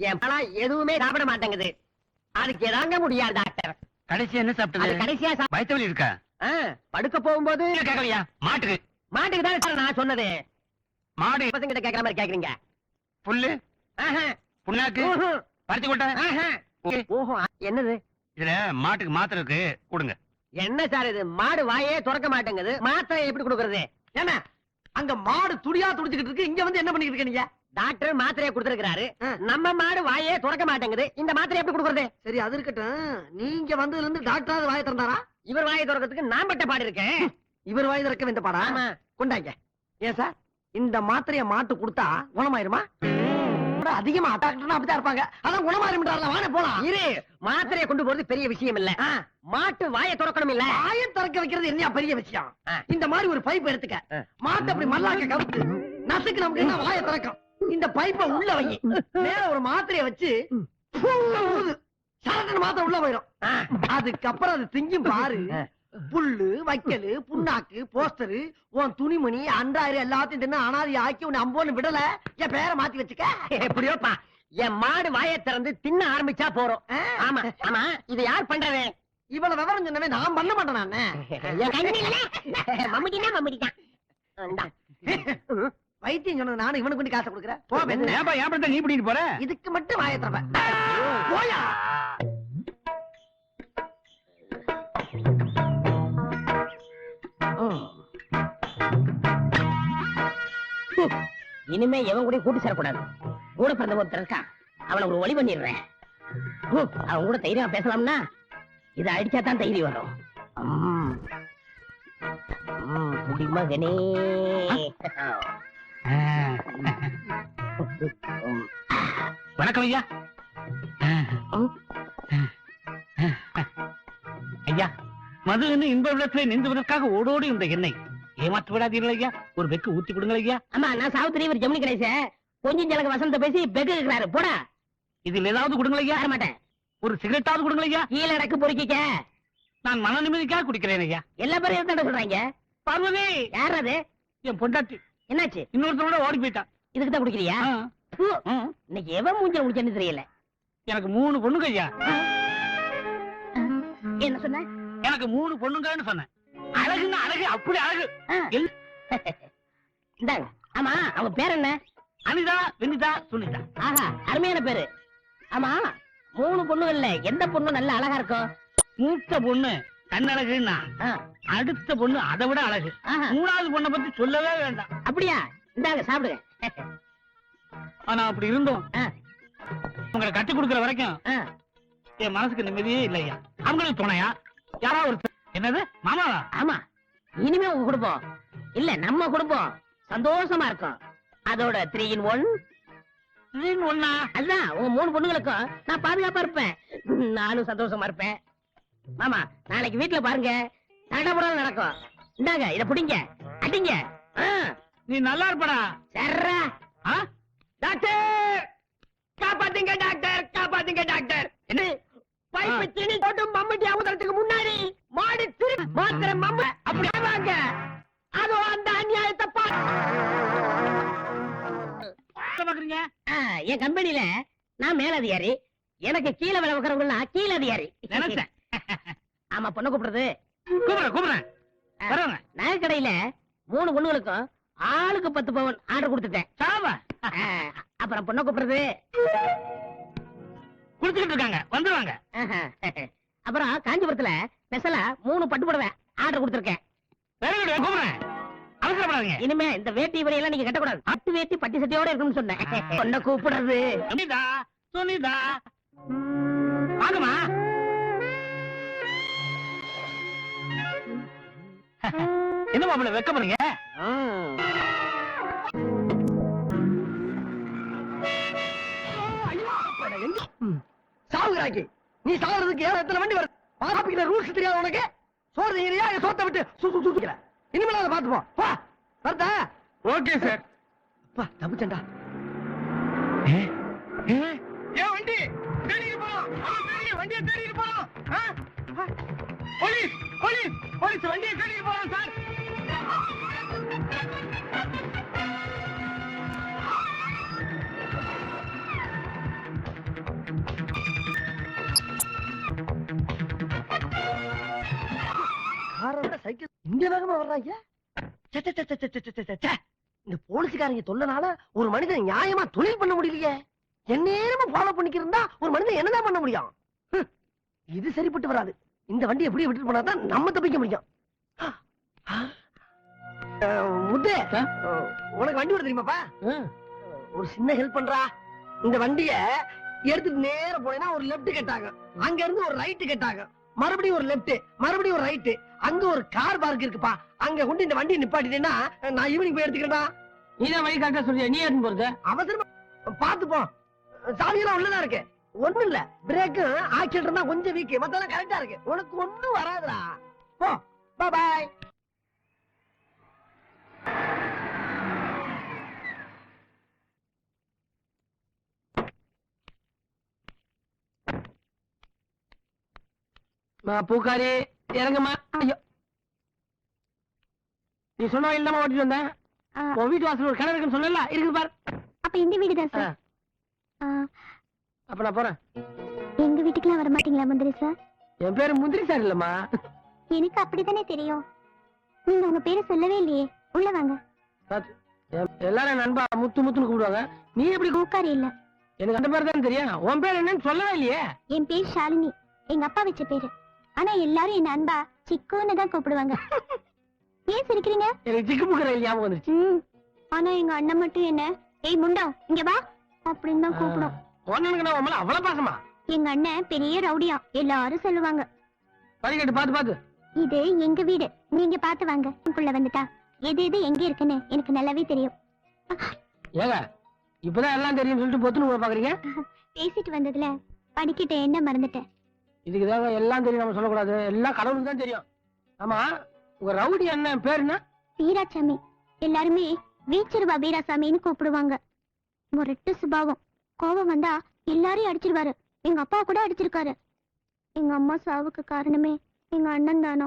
என் பழம் எதுவுமே சாப்பிட மாட்டேங்குது. அதுக்கு எதாங்க முடியாது டாக்டர். கடைசி என்ன சாப்பிட்டது? கடைசியா சா- வயிற்று வலி இருக்கா படுக்க போகும்போது கேட்கலையா மாட்டுக்கு. மாட்டுக்கு தான் சார் நான் சொன்னது. மாடு. பசங்க கிட்ட கேக்குற மாதிரி கேக்குறீங்க. புல்லு. புண்ணாக்கு. பருத்தி கொட்டை. ஓஹோ என்னது? இதுல மாட்டுக்கு மாத்திரை இருக்கு கொடுங்க. என்ன சார் இது? மாடு வாயே திறக்க மாட்டேங்குது. மாத்திரை எப்படி கொடுக்கறது? ஏன்னா அங்க மாடு துடியா துடிச்சுக்கிட்டு இருக்கு. இங்க வந்து என்ன பண்ணிட்டு இருக்க நீங்க? டாக்டர் மாத்திரையை கொடுத்திருக்கிறாரு. நம்ம மாடு வாயே திறக்க மாட்டேங்குது. இந்த மாத்திரை எப்படி கொடுக்கறது? சரி அது இருக்கட்டும். நீங்க வந்ததுல இருந்து டாக்டராவது வாய திறந்தாரா? இவர் வாயை திறக்கிறதுக்கு நான் பட்ட பாடு இருக்கேன். இவர் வாய் திறக்க இந்த பாடா? கொண்டாங்க. ஏன் சார்? இந்த மாத்திரைய மாட்டு கொடுத்தா குணமாயிருமா? அதிகமா டாக்டர்னா அப்படிதான் இருப்பாங்க. அதான் குணமாயிரும்ன்றாருல வாங்க போலாம். இரு மாத்திரையை கொண்டு போறது பெரிய விஷயம் இல்ல. மாட்டு வாயை திறக்கணும் இல்ல. வாயை திறக்க வைக்கிறது என்ன பெரிய விஷயம். இந்த மாதிரி ஒரு பைப் எடுத்துக்க. மாட்டை அப்படி மல்லாக்க கவுத்து நசுக்கு நமக்கு என்ன? வாயை திறக்கும். இந்த பைப்பை உள்ள வை மேல ஒரு மாத்திரைய வச்சு சரட்டு மாத்திரை உள்ள போயிடும். அதுக்கப்புறம் அது திங்கும் பாரு. புல்லு வைக்கலு புண்ணாக்கு போஸ்டரு உன் துணிமணி அன்றாயிரம் எல்லாத்தையும் தின்னு அனாதி ஆக்கி உன்னை அம்போன்னு விடல. என் பேரை மாத்தி வச்சுக்க. எப்படியோப்பா என் மாடு வாயை திறந்து தின்ன ஆரம்பிச்சா போறோம். ஆமா ஆமா இது யார் பண்றது இவ்வளவு விவரம் சொன்னவே நான் பண்ண மாட்டேன் நானு. மம்முட்டிதான். இந்தா. வைத்தியம் சொன்னது நானும் இவனுக்கு கொண்டு காசை கொடுக்குறேன். போ. ஏன்பா ஏன் நீ பிடிக்கிட்டு போற? இதுக்கு மட்டும் வாயை திறப்பேன் போயா. இனிமே எவன் கூட கூட்டி சேரக்கூடாது. கூட பிறந்த ஒருத்தர் இருக்கான் அவனை ஒரு வழி பண்ணிடுறேன். அவன் கூட தைரியமா பேசலாம்னா இதை அடிச்சா தான் தைரியம் வரும். ம். வணக்கம் ஐயா. ஐயா மதுன்னு இன்ப விடத்துல நின்றுவதற்காக ஓடோடி இந்த எண்ணெய் ஏமாற்று விடாதீர்கள் ஐயா. ஒரு வெக்கு ஊத்தி கொடுங்கள் ஐயா. அம்மா நான் சாவித்திரி இவர் ஜெமினி கணேச. கொஞ்சம் ஜனக வசந்த பேசி பெக்கு இருக்கிறாரு போடா. இதில் ஏதாவது கொடுங்கள் ஐயா. மாட்டேன் ஒரு சிகரெட்டாவது கொடுங்கள் ஐயா. கீழே அடக்கு பொறுக்கிக்க. நான் மன நிம்மதிக்காக குடிக்கிறேன் ஐயா. எல்லா பேரும் இருந்தா சொல்றாங்க? பார்வதி! யார் அது? என் பொண்டாட்டி. என்னாச்சு? இன்னொருத்தரோட ஓடி போயிட்டான். இதுக்கு தான் குடிக்கிறியா. இன்னைக்கு எவன் மூஞ்சல் முடிச்சேன்னு தெரியல. எனக்கு மூணு பொண்ணுங்க ஐயா. என்ன சொன்ன? எனக்கு மூணு பொண்ணுங்கன்னு சொன்னேன். அழகுங்க அழகு அப்படி அழகு. இந்தாங்க. ஆமா அவங்க பேர் என்ன? அனிதா வினிதா சுனிதா. ஆஹா அருமையான பேரு. ஆமா மூணு பொண்ணுகள்ல எந்த பொண்ணு நல்ல அழகா இருக்கும் மூத்த பொண்ணு கண்ணழகுன்னா ஆ, அடுத்த பொண்ணு அதை விட அழகு. மூணாவது பொண்ணை பத்தி சொல்லவே வேண்டாம். அப்படியா? இந்தாங்க சாப்பிடுங்க. ஆனா அப்படி இருந்தோம். உங்களை கட்டி கொடுக்கிற வரைக்கும். என் மனசுக்கு நிம்மதியே இல்லையா? அவங்களுக்கு துணையா? யாராவது ஒரு என்னது? மாமாவா? ஆமா. இனிமே உங்க குடும்பம். இல்ல நம்ம குடும்பம் சந்தோஷமா இருக்கும். அதோட த்ரீ இன் ஒன் நீங்க ஒண்ணா அதுதான் உங்க மூணு பொண்ணுங்களுக்கும் நான் பாதுகாப்பா இருப்பேன். நானும் சந்தோஷமா இருப்பேன். மாமா நாளைக்கு வீட்டுல பாருங்க. தடபுடல் நடக்கும். இந்தாங்க இத புடிங்க. அடிங்க. ஆ, நீ நல்லா இருப்படா. சர்ரா? டாக்டர்! காப்பாத்துங்க டாக்டர் காப்பாத்துங்க டாக்டர். என்ன பைப்பு. திணி போட்டு மம்மட்டி அமுதறதுக்கு முன்னாடி மாடு திரு மாத்திர மம்ம அப்படியே வாங்க. அதோ அந்த அநியாயத்தை பாக்குறீங்க? என் கம்பெனில நான் மேலதிகாரி. எனக்கு கீழே வேலை வைக்கிறவங்க கீழே அதிகாரி நினைச்சேன். ஆமா பொண்ணு கூப்பிடுறது. கூப்பிடுறேன் கூப்பிடுறேன். நகை கடையில மூணு பொண்ணுகளுக்கும் ஆளுக்கு பத்து பவன் ஆர்டர் கொடுத்துட்டேன். சாவா? அப்புறம் பொண்ணை கூப்பிடுறது. குளிச்சுக்கிட்டு இருக்காங்க. வந்துருவாங்க. அப்புறம் காஞ்சிபுரத்துல ஸ்பெஷலா மூணு பட்டு புடவை ஆர்டர் கொடுத்துருக்கேன். வெரி குட் கூப்பிடுறேன். அவசரப்படாதீங்க. இனிமே இந்த வேட்டி வரையெல்லாம் நீங்க கட்டக்கூடாது. பட்டு வேட்டி பட்டி சட்டியோட இருக்கும்னு சொன்னேன். பொண்ணை கூப்பிடுறது. சுனிதா சுனிதா. வாங்கம்மா. என்ன மாப்பிள்ள வெக்கப்படுறீங்க நீ சாகுறதுக்கு ஏன் எத்தனை வண்டி வருது? பாப்பிக்கிற ரூல்ஸ் தெரியாது உனக்கு? சோறு இல்ல சோத்தை விட்டு சுத்து சுத்துக்கிற? இனிமேல் அதை பார்த்துப்போம் வா வருதா ஓகே சார் அப்பா தப்பிச்சண்டா ஏன் வண்டி! தேடிட்டு தேடி வண்டியை தேடிட்டு? ஆ? போலீஸ் போலீஸ் போலீஸ் வண்டியை தேடிட்டு போறோம் சார் சைக்கிள் இங்க வேகமா வர்றாங்க. இந்த போலீஸ்காரங்க தொல்லனால ஒரு மனிதன் நியாயமா தொழில் பண்ண முடியலையே. எந்நேரமும் ஃபாலோ பண்ணிக்கிருந்தா ஒரு மனிதன் என்னதான் பண்ண முடியும்? இது சரிப்பட்டு வராது. இந்த வண்டி எப்படி விட்டுட்டு போனா தான் நம்ம தப்பிக்க முடியும். முத்து உனக்கு வண்டி ஓட தெரியுமாப்பா? ஒரு சின்ன ஹெல்ப் பண்றா. இந்த வண்டிய எடுத்துட்டு நேரா போனேன்னா ஒரு லெஃப்ட் கட்டாங்க. அங்க இருந்து ஒரு ரைட் கட்டாங்க. மறுபடியும் ஒரு லெஃப்ட் மறுபடியும் ஒரு ரைட் அங்க ஒரு கார் பார்க் இருக்குப்பா. அங்க கொண்டு இந்த வண்டியை நிப்பாட்டிட்டேன்னா நான் ஈவினிங் போய் எடுத்துக்கிறேன்டா நீதான் வழி கரெக்டா சொல்றியா? நீ எடுத்து போறது? அவசரமா பாத்துப்போம் சாவியெல்லாம் உள்ளதா இருக்கு. ஒண்ணும் இல்ல. பிரேக்கு ஆக்சிடென்ட் இருந்தா கொஞ்சம் வீக் மத்தெல்லாம் கரெக்டா இருக்கு. உனக்கு ஒண்ணும் வராதுடா. போ. பாய் பூக்காரி. இறங்குமா? ஐயோ. நீ சொன்ன இல்லாம ஓட்டிட்டு வந்தேன் ஆ, உன் வீட்டு வாசல் ஒரு கிணறு இருக்குன்னு சொன்னல இருக்குது பாரு. அப்ப இந்த வீடு தான் சார்? அப்ப நான் போறேன். எங்க வீட்டுக்குலாம் வர மாட்டீங்களா மந்திரி சார்? என் பேரு முந்திரி சார் இல்லம்மா. எனக்கு அப்படித்தானே தெரியும். நீங்க உங்க பேரை சொல்லவே இல்லையே. உள்ள வாங்க. எல்லாரும் நண்பா முத்து முத்துன்னு கூப்பிடுவாங்க. நீ எப்படி கூ- பூக்காரி இல்ல. எனக்கு அந்த மாதிரி தான் தெரியும். உன் பேர் என்னன்னு சொல்லவே இல்லையே. என் பேர் ஷாலினி. எங்க அப்பா வச்ச பேரு. ஆனா எல்லாரும் என் அன்பா சிக்குன்னு தான் கூப்பிடுவாங்க. ஏன் சிரிக்கிறீங்க? எனக்கு சிக்கு ரயில் ஞாபகம் வந்துருச்சு. ஆனா எங்க அண்ணன் மட்டும் என்ன? ஏய் முண்டா இங்க வா. அப்படின்னு தான் கூப்பிடும். நான் உன் மேல அவ்வளவு பாசமா? எங்க அண்ணன் பெரிய ரவுடியா. எல்லாரும் சொல்லுவாங்க. படிக்கட்டு பாத்து பாத்து. இது எங்க வீடு. நீங்க பாத்து வாங்க. உள்ள வந்துட்டா. எது எது எங்க இருக்குன்னு எனக்கு நல்லாவே தெரியும். ஏங்க இப்பதான் எல்லாம் தெரியும் சொல்லிட்டு பொத்துன்னு பாக்குறீங்க? பேசிட்டு வந்ததுல படிக்கிட்ட என்ன மறந்துட்டேன். இதுக்கு தாங்க எல்லாம் தெரியும் நம்ம சொல்லக்கூடாது. எல்லாம் கடவுளுக்கு தான் தெரியும். ஆமா உங்க ரவுடி அண்ணன் பேர் என்ன? வீராசாமி. எல்லாருமே வீச்சிருவா வீராசாமின்னு கூப்பிடுவாங்க. முரட்டு சுபாவம். கோபம் வந்தா எல்லாரையும் அடிச்சிருவாரு. எங்க அப்பா கூட அடிச்சிருக்காரு. எங்க அம்மா சாவுக்கு காரணமே எங்க அண்ணன் தானோ.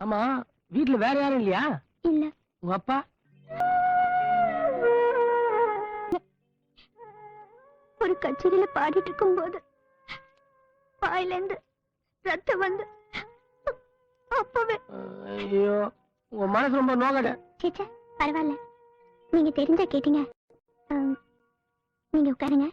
ஆமா வீட்டுல வேற யாரும் இல்லையா? இல்ல. உங்க அப்பா? ஒரு கச்சேரியில பாடிட்டு இருக்கும் போது வாயில இருந்து ரத்தம் வந்து அப்பவே. ஐயோ உங்க மனசு ரொம்ப நோக்கட சேச்சா பரவாயில்ல. நீங்க தெரிஞ்சா கேட்டீங்க. நீங்க உட்காருங்க.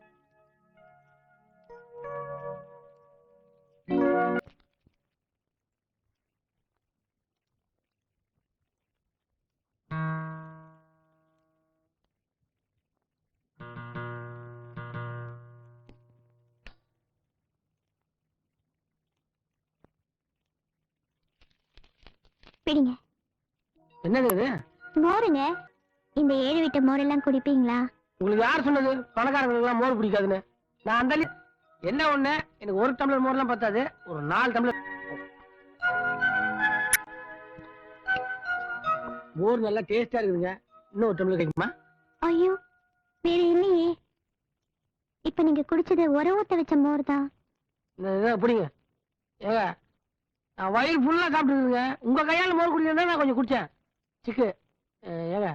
பிடிங்க. என்னது இது? மோருங்க. இந்த ஏழு வீட்டு மோரெல்லாம் குடிப்பீங்களா? உங்களுக்கு யார் சொன்னது? பணக்காரங்களுக்கு எல்லாம் மோர் பிடிக்காதுன்னு. நான் அந்த என்ன ஒண்ணு? எனக்கு ஒரு டம்ளர் மோர்லாம் பத்தாது. ஒரு நாலு டம்ளர் மோர் நல்லா டேஸ்டா இருக்குதுங்க. இன்னும் ஒரு டம்ளர் கிடைக்குமா ஐயோ வேற இல்லையே. இப்ப நீங்க குடிச்சது உர ஊத்த வச்ச மோர் தான். பிடிங்க. ஏங்க வயிறு ஃபுல்லா சாப்பிட்டுருக்குங்க உங்க கையால மோர் குடிக்கிறதா நான் கொஞ்சம் குடிச்சேன். சிக்கு. ஏங்க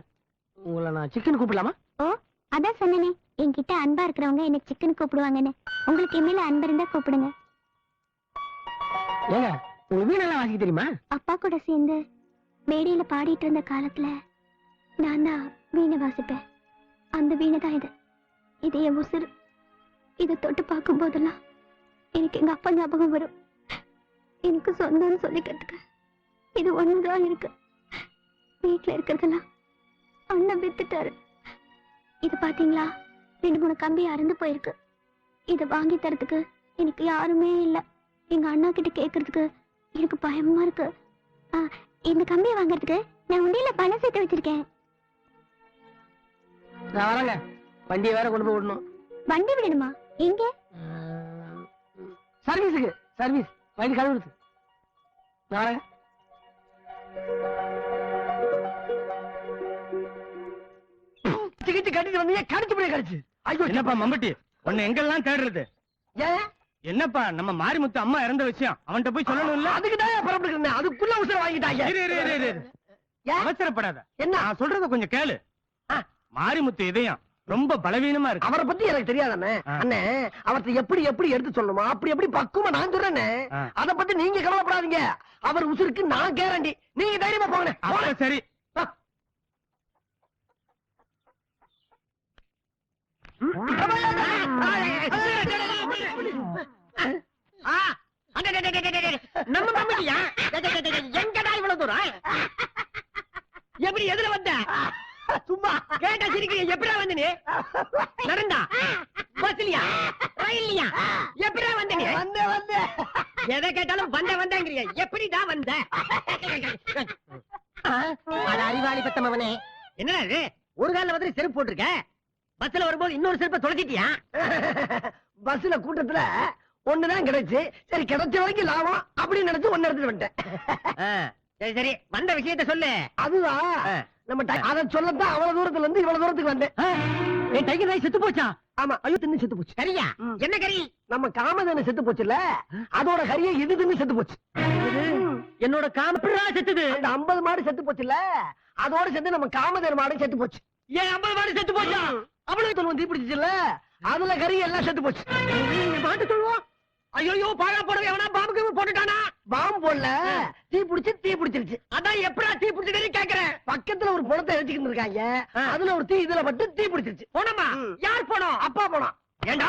உங்களை நான் சிக்கன் கூப்பிடலாமா? ஓ அதான் சொன்னனே. என்கிட்ட அன்பா இருக்கிறவங்க என்ன சிக்கன் கூப்பிடுவாங்கன்னு. உங்களுக்கு மேல அன்பு இருந்தா கூப்பிடுங்க. ஏங்க உங்களுக்கு வீணெல்லாம் வாசிக்க தெரியுமா? அப்பா கூட சேர்ந்து மேடையில பாடிட்டு இருந்த காலத்துல நான் தான் வீணை வாசிப்பேன். அந்த வீணை தான் இது. இது என் உசுறு. இதை தொட்டு பார்க்கும் போதெல்லாம் எனக்கு எங்க அப்பா ஞாபகம் வரும். எனக்கு சொந்தம்னு சொல்லிக்கிறதுக்கு இது ஒண்ணுதான் இருக்கு. வீட்டுல இருக்கிறதெல்லாம் அண்ணன் வித்துட்டாரு. இது பாத்தீங்களா? ரெண்டு மூணு கம்பி அறுந்து போயிருக்கு. இதை வாங்கி தரதுக்கு எனக்கு யாருமே இல்ல. எங்க அண்ணா கிட்ட கேக்குறதுக்கு எனக்கு பயமா இருக்கு. இந்த கம்பியை வாங்குறதுக்கு நான் உண்டியில பணம் சேர்த்து வச்சிருக்கேன். நான் வரேங்க. வண்டியை வேற கொண்டு போய் விடணும். வண்டி விடணுமா? எங்க? சர்வீஸுக்கு சர்வீஸ். வண்டி கழுவுறது. நான் கட்டிட்டு வந்தீங்க கடிச்சு போய் கடிச்சு. ஐயோ என்னப்பா மம்பட்டி? உன்னை எங்கெல்லாம் தேடுறது? ஏன் என்னப்பா நம்ம மாரிமுத்து அம்மா இறந்த விஷயம். அவன்கிட்ட போய் சொல்லணும்ல? அதுக்கு தான் புறப்பட்டு அதுக்குள்ள உசுர வாங்கிட்டாங்க? அவசரப்படாத. என்ன? நான் சொல்றத கொஞ்சம் கேளு. மாரிமுத்து இதயம். ரொம்ப பலவீனமா இருக்கு. அவரை பத்தி எனக்கு தெரியாதானே. அண்ணே அவர்த்த எப்படி எப்படி எடுத்து சொல்லணுமா அப்படி எப்படி பக்குவமா நான் சொல்றேனே. அத பத்தி நீங்க கவலைப்படாதீங்க. அவர் உசுருக்கு நான் கேரண்டி. நீங்க தைரியமா போங்க. சரி. நம்ம மம்மிட்டியா எங்கடா இவ்வளவு தூரம்? எப்படி எதுல வந்த? சும்மா. கேட்டா சிரிக்கிறீங்க எப்படிடா வந்த நீ நடந்தா பஸ்லயா? ரயில்லையா? எப்படிடா வந்த நீ வந்து வந்து. எதை கேட்டாலும் வந்த வந்தங்கிறிய. எப்படிதான் வந்த? அட அறிவாளி பத்த மவனே என்னடா இது? ஒரு கால்ல வந்து செருப்பு போட்டிருக்க? பஸ்ல வரும்போது இன்னொரு செருப்பை தொலைச்சிட்டியா? பஸ்ல கூட்டத்துல ஒண்ணுதான் கிடைச்சு. சரி கிடைச்ச வரைக்கும் லாபம். அப்படின்னு நினைச்சு ஒன்னு எடுத்துட்டு வந்துட்டேன். சரி சரி. வந்த விஷயத்த சொல்லு. அதுதான். நம்ம அத சொல்லத்தான் அவ்வளவு தூரத்துல இருந்து இவ்வளவு தூரத்துக்கு வந்தேன். என் டைகர் நாய் செத்து போச்சா? ஆமா ஐயோ தின்னு செத்து போச்சு. சரியா? ம். என்ன கறி? நம்ம காமதேனு செத்து போச்சுல்ல? அதோட கறியை இது தின்னு செத்து போச்சு. என்னோட காம்பரா செத்துது. அந்த 50 மாடு செத்து போச்சுல்ல? அதோட சேர்ந்து நம்ம காமதேனு மாடு செத்து போச்சு. ஏன் ஐம்பது மாடு செத்து போச்சா? அவ்வளவு தொழுவம் தீப்பிடிச்சுல அதுல கறி எல்லாம் செத்து போச்சு. மாட்டு சொல்லுவோம். ஐயோ பாழா போடவே எவனா பாம்புக்கு போட்டுட்டானா? பாம்பு போடல. தீ பிடிச்சு தீ பிடிச்சிருச்சு அதான் எப்படா தீ பிடிச்சதுன்னு கேக்குறேன் பக்கத்துல ஒரு புணத்தை வச்சுக்கிட்டு இருக்காங்க. அதுல ஒரு தீ இதுல பட்டு தீ பிடிச்சிருச்சு. போனோமா. யார் போனோம்? அப்பா போனான் ஏண்டா?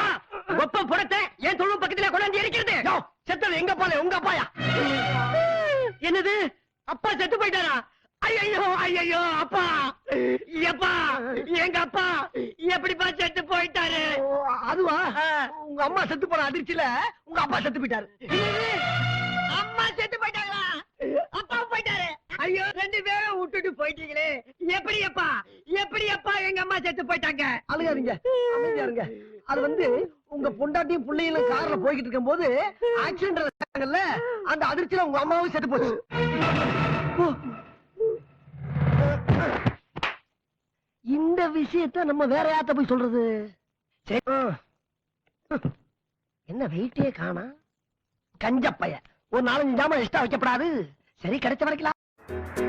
ஒப்ப புறத்தை என் தொழு பக்கத்துல கொண்டாந்து இருக்கிறது யோ, செத்தது எங்க அப்பால உங்க அப்பாயா? என்னது? அப்பா செத்து போயிட்டாரா? ஐயோ ஐயோ அப்பா. எப்பா? எங்க அப்பா? எப்படிப்பா செத்து போயிட்டாரு? அதுவா? உங்க அம்மா செத்து போன அதிர்ச்சியில உங்க அப்பா செத்து போயிட்டாரு. ஐயோ ரெண்டு பேரும் விட்டுட்டு போயிட்டீங்களே. எப்படி அப்பா எப்படி அப்பா எங்க அம்மா செத்து போயிட்டாங்க? அழுகாதீங்க. அமைதியா இருங்க. அது வந்து உங்க பொண்டாட்டியும் பிள்ளைகளும் கார்ல போய்கிட்டு இருக்கும் போது ஆக்சிடென்ட் அந்த அதிர்ச்சியில உங்க அம்மாவும் செத்து போச்சு. இந்த விஷயத்த நம்ம வேற யார்ட்ட போய் சொல்றது? சரி. என்ன வெயிட்டே காணா? கஞ்சப்பைய. ஒரு நாலஞ்சு ஜாமான் எக்ஸ்ட்ரா வைக்கப்படாது. சரி கிடைச்ச வரைக்கலாம். Thank you.